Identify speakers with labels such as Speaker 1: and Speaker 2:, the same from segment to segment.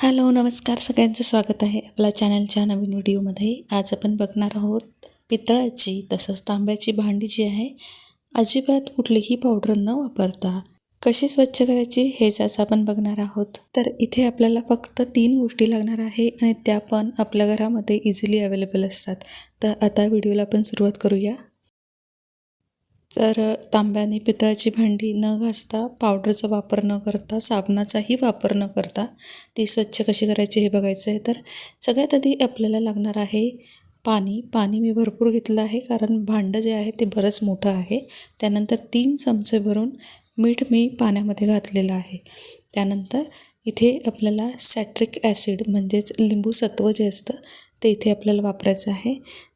Speaker 1: Hello नमस्कार. सगळ्यांचं स्वागत आहे आपल्या चॅनलच्या नवीन व्हिडिओमध्ये. आज आपण बघणार आहोत पितळाची तसंच तांब्याची भांडी जी आहे अजिबात कुठलीही पावडर न वापरता कशी स्वच्छ करायची हेच आज आपण बघणार आहोत. तर इथे आपल्याला फक्त तीन गोष्टी लागणार आहे आणि त्या पण आपल्या घरामध्ये इझिली अवेलेबल असतात. तर आता व्हिडिओला आपण सुरुवात करूया. तर तांब्याने पितळाची भांडी न घासता पावडरचा वापर न करता साबणाचाही वापर न करता ती स्वच्छ कशी करायची हे बघायचं आहे. तर सगळ्यात आधी आपल्याला लागणार आहे पाणी. पाणी मी भरपूर घेतलं आहे कारण भांडं जे आहे ते बरंच मोठं आहे. त्यानंतर तीन चमचे भरून मीठ मी पाण्यामध्ये घातलेलं आहे. त्यानंतर इथे आपल्याला सॅट्रिक ॲसिड म्हणजेच लिंबू सत्व जे असतं ते इथे आपल्याला वापरायचं आहे.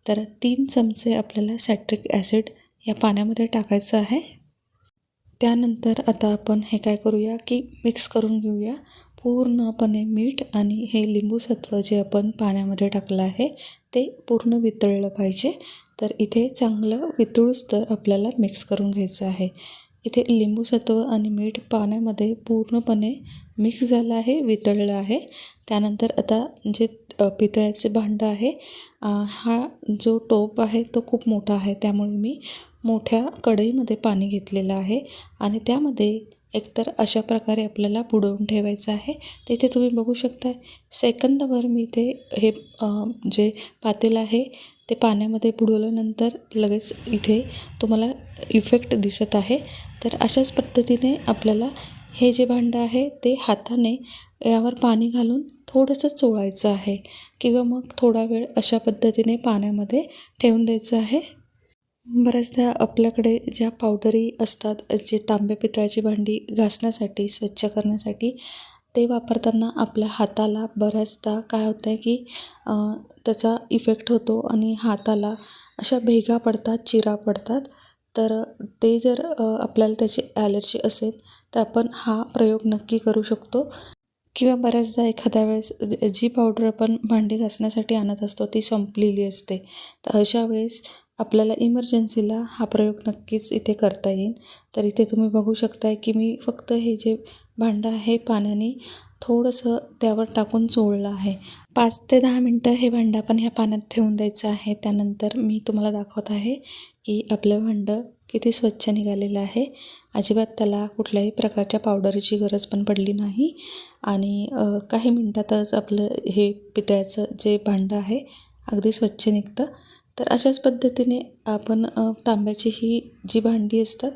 Speaker 1: तर तीन चमचे आपल्याला सॅट्रिक ॲसिड या पाण्यामध्ये टाकायचं आहे. त्यानंतर आता आपण हे काय करूया की मिक्स करून घेऊया. पूर्णपणे मीठ आणि हे लिंबूसत्व जे आपण पाण्यामध्ये टाकलं आहे ते पूर्ण वितळलं पाहिजे. तर इथे चांगलं वितळूच तर आपल्याला मिक्स करून घ्यायचं आहे. इथे लिंबूसत्व आणि मीठ पाण्यामध्ये पूर्णपणे मिक्स झालं आहे वितळलं आहे. त्यानंतर आता जे पितळ्याचे भांडं आहे हा जो टोप आहे तो खूप मोठा आहे. त्यामुळे मी मोठ्या कढईमध्ये पाणी घेतलेलं आहे आणि त्यामध्ये एकतर अशा प्रकारे आपल्याला बुडवून ठेवायचं आहे. तिथे इथे तुम्ही बघू शकता सेकंदभर मी ते हे जे पातेलं आहे ते पाण्यामध्ये बुडवल्यानंतर लगेच इथे तुम्हाला इफेक्ट दिसत आहे. तर अशाच पद्धतीने आपल्याला हे जे भांडं आहे ते हाताने यावर पाणी घालून थोडंसं चोळायचं आहे किंवा मग थोडा वेळ अशा पद्धतीने पाण्यामध्ये ठेवून द्यायचं आहे. बऱ्याचदा आपल्याकडे ज्या पावडरी असतात जे तांब्या पितळाची भांडी घासण्यासाठी स्वच्छ करण्यासाठी ते वापरताना आपल्या हाताला बऱ्याचदा काय होतं आहे की त्याचा इफेक्ट होतो आणि हाताला अशा भेगा पडतात चिरा पडतात. तर ते जर आपल्याला त्याची ॲलर्जी असेल तर आपण हा प्रयोग नक्की करू शकतो. किंवा बऱ्याचदा एखाद्या वेळेस जी पावडर आपण भांडी घासण्यासाठी आणत असतो ती संपलेली असते. तर अशा वेळेस आपल्याला इमर्जन्सीला हा प्रयोग नक्कीच इथे करता येईल. तर इथे तुम्ही बघू शकताय की मी फक्त हे जे भांडं आहे पाण्याने थोडंसं त्यावर टाकून चोळलं आहे. पाच ते दहा मिनटं हे भांडं आपण ह्या पाण्यात ठेवून द्यायचं आहे. त्यानंतर मी तुम्हाला दाखवत आहे की आपलं भांडं किती स्वच्छ निघालेलं आहे. अजिबात त्याला कुठल्याही प्रकारच्या पावडरची गरज पण पडली नाही. आणि काही मिनटातच आपलं हे पितळ्याचं जे भांडं आहे अगदी स्वच्छ निघतं. तर अशाच पद्धतीने आपण तांब्याची ही जी भांडी असतात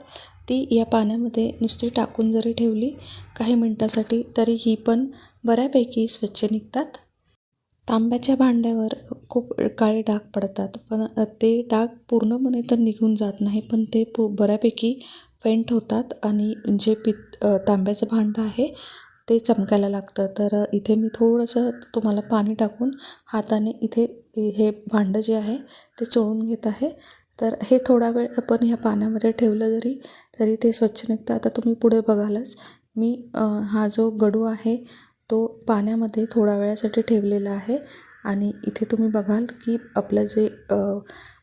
Speaker 1: ती या पाण्यामध्ये नुसती टाकून जरी ठेवली काही मिनटासाठी तरी ही पण बऱ्यापैकी स्वच्छ निघतात. तांब्याच्या भांड्यावर खूप काळे डाग पडतात पण ते डाग पूर्णपणे तर निघून जात नाही पण ते पू बऱ्यापैकी फेंट होतात आणि जे पित तांब्याचं भांडं आहे ते चमकायला लागतं. तर इथे मी थोडंसं तुम्हाला पाणी टाकून हाताने इथे हे भांडं जे आहे ते चोळून घेत आहे. तर हे थोडा वेळ आपण ह्या पाण्यामध्ये ठेवलं जरी तरी ते स्वच्छ निघतं. आता तुम्ही पुढे बघालच. मी हा जो गडू आहे तो पाण्यामध्ये थोड्या वेळासाठी ठेवलेला आहे. आणि इथे तुम्ही बघाल की आपलं जे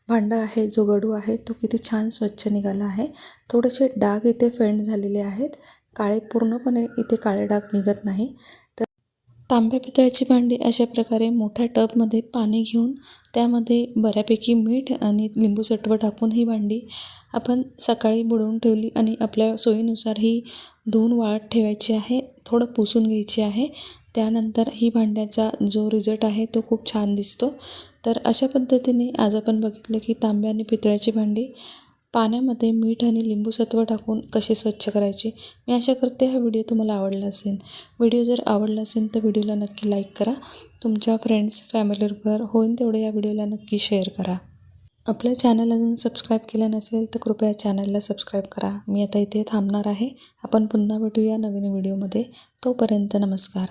Speaker 1: भांडं आहे जो गडू आहे तो किती छान स्वच्छ निघाला आहे. थोडेसे डाग इथे फेंड झालेले आहेत. काळे पूर्णपणे इथे काळे डाग निघत नाही. तांब्या पितळ्याची भांडी अशा प्रकारे मोठ्या टबमध्ये पाणी घेऊन त्यामध्ये बऱ्यापैकी मीठ आणि लिंबू सत्व टाकून ही भांडी आपण सकाळी बुडवून ठेवली आणि आपल्या सोयीनुसार ही धुवून वाळत ठेवायची आहे थोडं पुसून घ्यायची आहे. त्यानंतर ही भांड्याचा जो रिझल्ट आहे तो खूप छान दिसतो. तर अशा पद्धतीने आज आपण बघितलं की तांब्या आणि पितळ्याची भांडी पाण्यामध्ये मीठ आणि लिंबू सत्व टाकून कशी स्वच्छ करायची मी आशा करते हा व्हिडिओ तुम्हाला आवडला असेल. व्हिडिओ जर आवडला असेल तर व्हिडिओला नक्की लाईक करा. तुमच्या फ्रेंड्स फॅमिलीवर होईल तेवढं या व्हिडिओला नक्की शेअर करा. आपल्या चॅनल अजून सबस्क्राईब केलं नसेल तर कृपया चॅनलला सबस्क्राईब करा. मी आता इथे थांबणार आहे. आपण पुन्हा भेटूया नवीन व्हिडिओमध्ये. तोपर्यंत नमस्कार.